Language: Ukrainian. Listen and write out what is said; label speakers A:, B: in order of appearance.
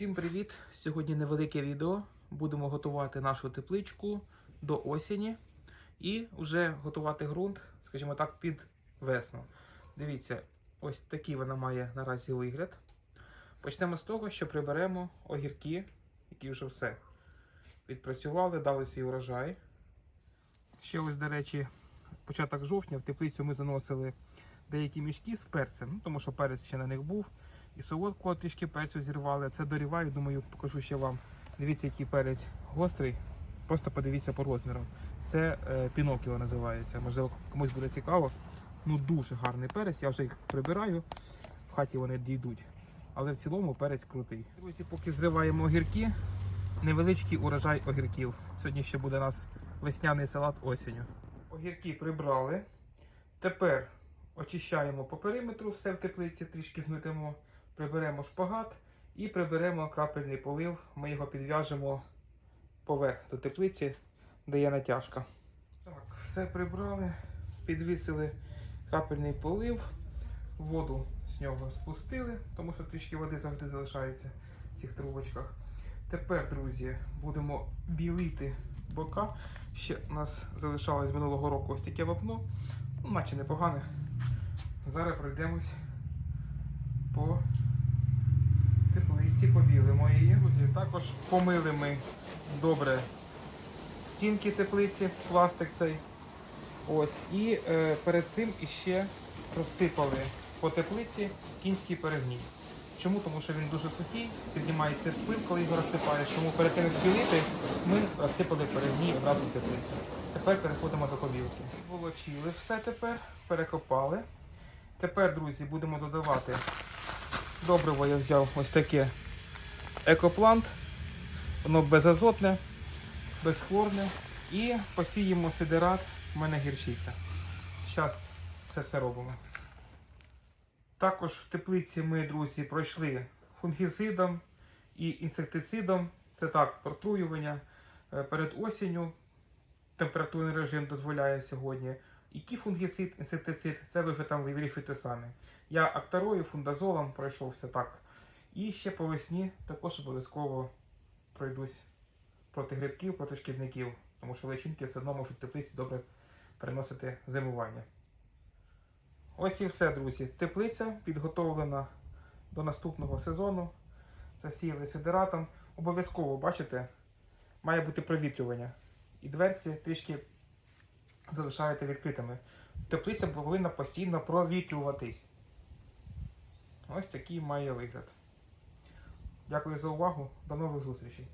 A: Всім привіт! Сьогодні невелике відео. Будемо готувати нашу тепличку до осені і вже готувати ґрунт, скажімо так, під весну. Дивіться, ось такий вона має наразі вигляд. Почнемо з того, що приберемо огірки, які вже все відпрацювали, дали свій урожай. Ще ось, до речі, початок жовтня в теплицю ми заносили деякі мішки з перцем, ну, тому що перець ще на них був. І солодкого трішки перцю зірвали. Це доріваю, думаю, покажу ще вам. Дивіться, який перець гострий. Просто подивіться по розмірам. Це е, Пінокіо називається. Можливо, комусь буде цікаво. Ну дуже гарний перець. Я вже їх прибираю. В хаті вони дійдуть. Але в цілому перець крутий. Друзі, поки зриваємо огірки, невеличкий урожай огірків. Сьогодні ще буде у нас весняний салат осінню. Огірки прибрали. Тепер очищаємо по периметру все в теплиці, трішки зметемо, приберемо шпагат і приберемо крапельний полив. Ми його підв'яжемо поверх до теплиці, де є натяжка. Так, все прибрали, підвісили крапельний полив, воду з нього спустили, тому що трішки води завжди залишається в цих трубочках. Тепер, друзі, будемо білити бока. Ще у нас залишалось минулого року ось таке вапно, ну, наче непогане. Зараз пройдемось по тепличці, побілимо її. Також помили ми добре стінки теплиці, пластик цей. Ось. І е, перед цим іще розсипали по теплиці кінський перегній. Чому? Тому що він дуже сухий, піднімається пил, коли його розсипаєш. Тому перед тим як білити, ми розсипали перегній одразу в теплицю. Тепер переходимо до побілки. Волочили все тепер, перекопали. Тепер, друзі, будемо додавати добриво. Я взяв ось таке екоплант. Воно безазотне, безхлорне. І посіємо сидерат. У мене гірчиця. Зараз це все робимо. Також в теплиці ми, друзі, пройшли фунгіцидом і інсектицидом. Це так, протруювання е, перед осінню. Температурний режим дозволяє сьогодні. Який фунгіцид, інсектицид, це ви вже там вирішуєте самі. Я актарою, фундазолом пройшовся так. І ще по весні також обов'язково пройдусь проти грибків, проти шкідників, тому що личинки все одно можуть теплиці добре переносити зимування. Ось і все, друзі. Теплиця підготовлена до наступного сезону. Засіяли сидератом. Обов'язково, бачите, має бути провітрювання. І дверці трішки залишаєте відкритими. Теплиця повинна постійно провітрюватись. Ось такий має вигляд. Дякую за увагу. До нових зустрічей.